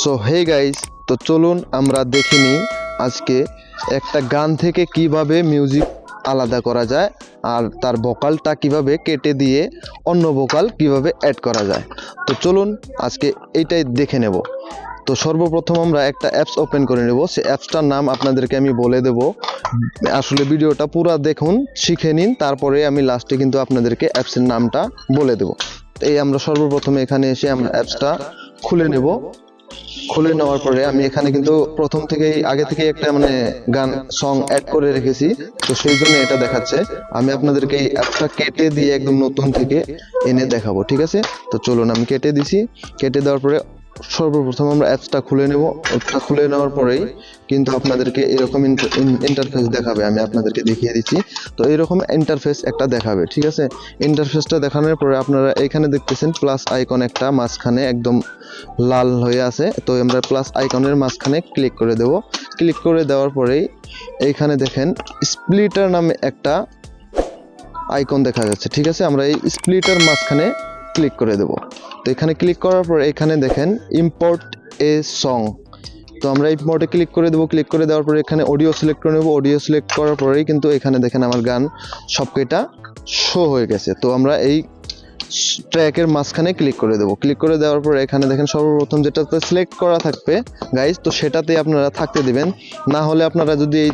So hey guys তো চলুন আমরা দেখে নিই আজকে একটা গান থেকে কীভাবে মিউজিক আলাদা করা যায় আর তার ভোকালটা কীভাবে কেটে দিয়ে অন্য ভোকাল কীভাবে অ্যাড করা যায়। তো চলুন আজকে এইটাই দেখে নেব। তো সর্বপ্রথম আমরা একটা অ্যাপস ওপেন করে নেব। সে অ্যাপসটার নাম আপনাদেরকে আমি বলে দেব। আসলে ভিডিওটা পুরো দেখুন, শিখে নিন, তারপরে আমি লাস্টে কিন্তু আপনাদেরকে অ্যাপসের নামটা বলে দেব। এই আমরা সর্বপ্রথমে এখানে এসে আমরা অ্যাপসটা খুলে নেব। খুলে নেওয়ার পরে আমি এখানে কিন্তু প্রথম থেকেই, আগে থেকে একটা মানে গান সং অ্যাড করে রেখেছি। তো সেই জন্য এটা দেখাচ্ছে। আমি আপনাদেরকে এই অ্যাপটা কেটে দিয়ে একদম নতুন থেকে এনে দেখাবো, ঠিক আছে? তো চলুন আমি কেটে দিছি। কেটে দেওয়ার পরে সর্বপ্রথম আমরা অ্যাপসটা খুলে নেব। অ্যাপসটা খুলে নেওয়ার পরেই কিন্তু আপনাদেরকে এরকম ইন্টারফেস দেখাবে, আমি আপনাদেরকে দেখিয়ে দিচ্ছি। তো এরকম ইন্টারফেস একটা দেখাবে, ঠিক আছে? ইন্টারফেসটা দেখানোর পরে আপনারা এখানে দেখতেছেন প্লাস আইকন একটা মাঝখানে একদম লাল হয়ে আছে। তো আমরা প্লাস আইকনের মাঝখানে ক্লিক করে দেব। ক্লিক করে দেওয়ার পরেই এইখানে দেখেন স্প্লিটার নামে একটা আইকন দেখা যাচ্ছে, ঠিক আছে? আমরা এই স্প্লিটার মাঝখানে ক্লিক করে দেব। তো এখানে ক্লিক করার পর এখানে দেখেন ইম্পোর্ট এ সং তো আমরা মোডে ক্লিক করে দেবো। ক্লিক করে দেওয়ার পরে এখানে অডিও সিলেক্ট করে নেব। অডিও সিলেক্ট করার পরেই কিন্তু এখানে দেখেন আমার গান সবকটা শো হয়ে গেছে। তো আমরা এই ট্র্যাকের মাঝখানে ক্লিক করে দেবো। ক্লিক করে দেওয়ার পরে এখানে দেখেন সর্বপ্রথম যেটাতে সিলেক্ট করা থাকবে গাইজ তো সেটাতে আপনারা থাকতে দিবেন। না হলে আপনারা যদি এই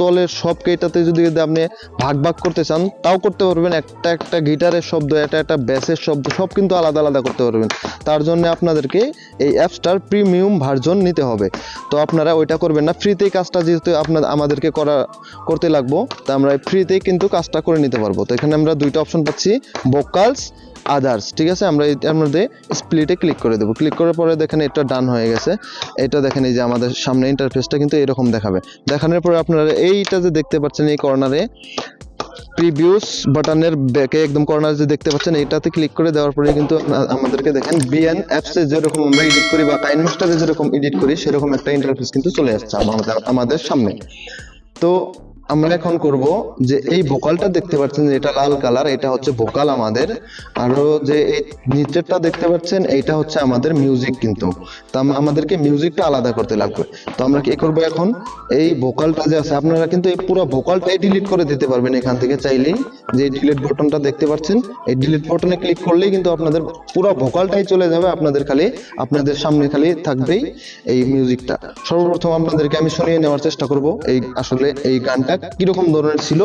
তলের সব কেটাতে যদি আপনি ভাগ ভাগ করতে চান, তাও করতে পারবেন। একটা একটা গিটারের শব্দ, একটা একটা ব্যাসের শব্দ, সব কিন্তু আলাদা আলাদা করতে পারবেন। তার জন্য আপনাদেরকে এই অ্যাপসটার প্রিমিয়াম ভার্জন নিতে হবে। তো আপনারা ওইটা করবেন না। ফ্রিতেই কাজটা যেহেতু আপনার, আমাদেরকে করা, করতে লাগবো, তা আমরা ফ্রিতেই কিন্তু কাজটা করে নিতে পারব। তো এখানে আমরা দুইটা অপশন পাচ্ছি ভোকালস আদার্স ঠিক আছে? আমরা এটার মধ্যে স্প্লিটে ক্লিক করে দেবো। ক্লিক করার পরে দেখেন এটা ডান হয়ে গেছে। এটা দেখেন এই যে আমাদের সামনে ইন্টারফেসটা কিন্তু এরকম দেখাবে। দেখানোর পরে আপনারা এইটা যে দেখতে পাচ্ছেন এই কর্নারে প্রিভিউস বাটনের ব্যাকে একদম কর্নার যে দেখতে পাচ্ছেন এটাতে ক্লিক করে দেওয়ার পরে কিন্তু আমাদেরকে দেখেন বিএন অ্যাপসে যেরকম আমরা এডিট করি বা মাস্টারে যেরকম এডিট করি, সেরকম একটা ইন্টারফেস কিন্তু চলে আসছে আমাদের আমাদের সামনে। তো আমরা এখন করব যে এই ভোকালটা দেখতে পাচ্ছেন যে এটা লাল কালার এটা হচ্ছে ভোকাল আমাদের, আরও যে এই নিচেরটা দেখতে পাচ্ছেন, এইটা হচ্ছে আমাদের মিউজিক কিন্তু। তো আম- আমাদেরকে মিউজিকটা আলাদা করতে লাগবে। তো আমরা কি করব এখন? এই ভোকালটা যে আছে, আপনারা কিন্তু এই পুরো ভোকালটাই ডিলিট করে দিতে পারবেন এখান থেকে চাইলেই। যে ডিলিট বাটনটা দেখতে পাচ্ছেন, এই ডিলিট বাটনে ক্লিক করলেই কিন্তু আপনাদের পুরো ভোকালটাই চলে যাবে, আপনাদের খালি, আপনাদের সামনে খালি থাকবেই এই মিউজিকটা সর্বপ্রথম আপনাদেরকে আমি শুনিয়ে নেওয়ার চেষ্টা করব, এই আসলে এই গানটা কীরকম ধরনের ছিল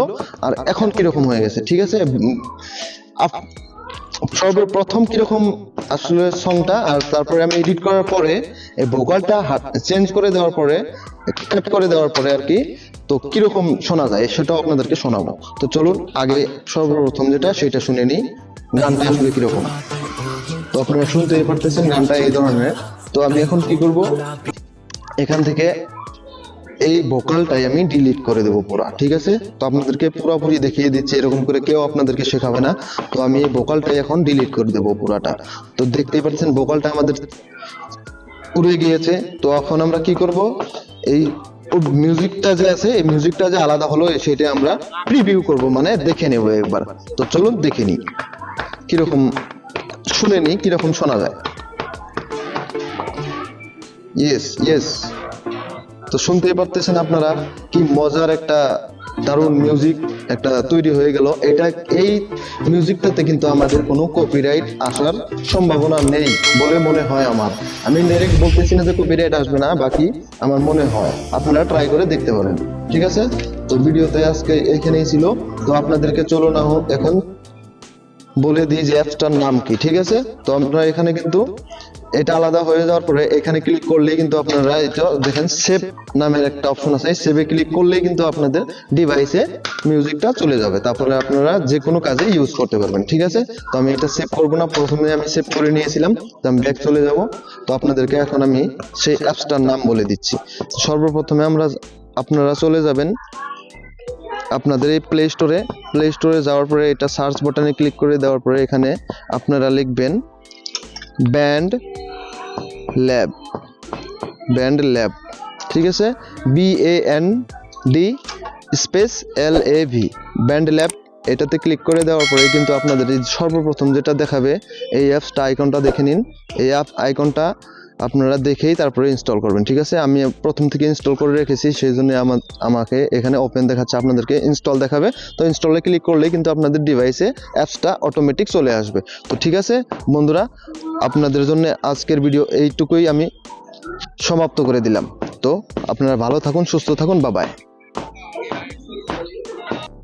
আর এখন কীরকম হয়ে গেছে, ঠিক আছে? সর্বপ্রথম কীরকম আসলে সংটা আর তারপরে আমি এডিট করার পরে এই ভোকালটা চেঞ্জ করে দেওয়ার পরে কাট করে দেওয়ার পরে আর কি, তো কীরকম শোনা যায় সেটাও আপনাদেরকে শোনাবো। তো চলুন, আগে সর্বপ্রথম যেটা সেটা শুনে নিই, গানটা আসলে কীরকম। তো আপনারা শুনতেই পারতেছেন গানটা এই ধরনের। তো আমি এখন কি করব? এখান থেকে এই ভোকালটাই আমি ডিলিট করে দেবো পুরা, ঠিক আছে? তো আপনাদেরকে পুরোপুরি দেখিয়ে দিচ্ছি, এরকম করে কেউ আপনাদেরকে শেখাবে না। তো আমি এই ভোকালটাই এখন ডিলিট করে দেবো পুরাটা। তো দেখতেই পাচ্ছেন ভোকালটা আমাদের উড়ে গিয়েছে। তো এখন আমরা কি করব? এই মিউজিকটা যে আছে, এই মিউজিকটা যে আলাদা হলো, সেটা আমরা প্রিভিউ করব মানে দেখে নেব একবার। তো চলুন দেখে নিই, কীরকম শুনে নিই, কীরকম শোনা যায়। ইয়েস ইয়েস তো শুনতেই পারতেছেন আপনারা কি মজার একটা দারুণ মিউজিক একটা তৈরি হয়ে গেল। এটা এই মিউজিকটাতে কিন্তু আমাদের কোনো কপিরাইট আসার সম্ভাবনা নেই বলে মনে হয় আমার। আমি ডাইরেক্ট বলতেছি না যে কপিরাইট আসবে না, বাকি আমার মনে হয়। আপনারা ট্রাই করে দেখতে পারেন। ঠিক আছে? তো ভিডিওতে আজকে এখানেই ছিল। তো আপনাদেরকে চলো না হোক, এখন বলে দিই যে অ্যাপসটার নাম কি। ঠিক আছে? তো আমরা এখানে কিন্তু এটা আলাদা হয়ে যাওয়ার পরে এখানে ক্লিক করলেই কিন্তু আপনারা এটা দেখেন সেভ নামের একটা অপশন আছে। সেভে ক্লিক করলেই কিন্তু আপনাদের ডিভাইসে মিউজিকটা চলে যাবে। তারপরে আপনারা যে কোনো কাজে ইউজ করতে পারবেন, ঠিক আছে? তো আমি এটা সেভ করব না। প্রথমে আমি সেভ করে নিয়েছিলাম, তো আমি ব্যাক চলে যাব। তো আপনাদেরকে এখন আমি সেই অ্যাপসটার নাম বলে দিচ্ছি। সর্বপ্রথমে আমরা আপনারা চলে যাবেন আপনাদের এই প্লে স্টোরে প্লে স্টোরে যাওয়ার পরে এটা সার্চ বাটনে ক্লিক করে দেওয়ার পরে এখানে আপনারা লিখবেন ব্যান্ড ল্যাব ব্যান্ড ল্যাব ঠিক আছে? B A N D space L A V band lab এটাতে ক্লিক করে দেওয়ার পরে কিন্তু আপনাদের সর্বপ্রথম যেটা দেখাবে, এই অ্যাপসটা আইকনটা দেখে নিন। এই অ্যাপ আইকনটা আপনারা দেখেই তারপরে ইনস্টল করবেন, ঠিক আছে? আমি প্রথম থেকে ইনস্টল করে রেখেছি সেই জন্য আমাকে এখানে ওপেন দেখাচ্ছে, আপনাদেরকে ইনস্টল দেখাবে। তো ইনস্টলে ক্লিক করলে কিন্তু আপনাদের ডিভাইসে অ্যাপসটা অটোমেটিক চলে আসবে। তো ঠিক আছে, বন্ধুরা আপনাদের জন্য আজকের ভিডিও এইটুকুই আমি সমাপ্ত করে দিলাম। তো আপনারা ভালো থাকুন, সুস্থ থাকুন বাবায়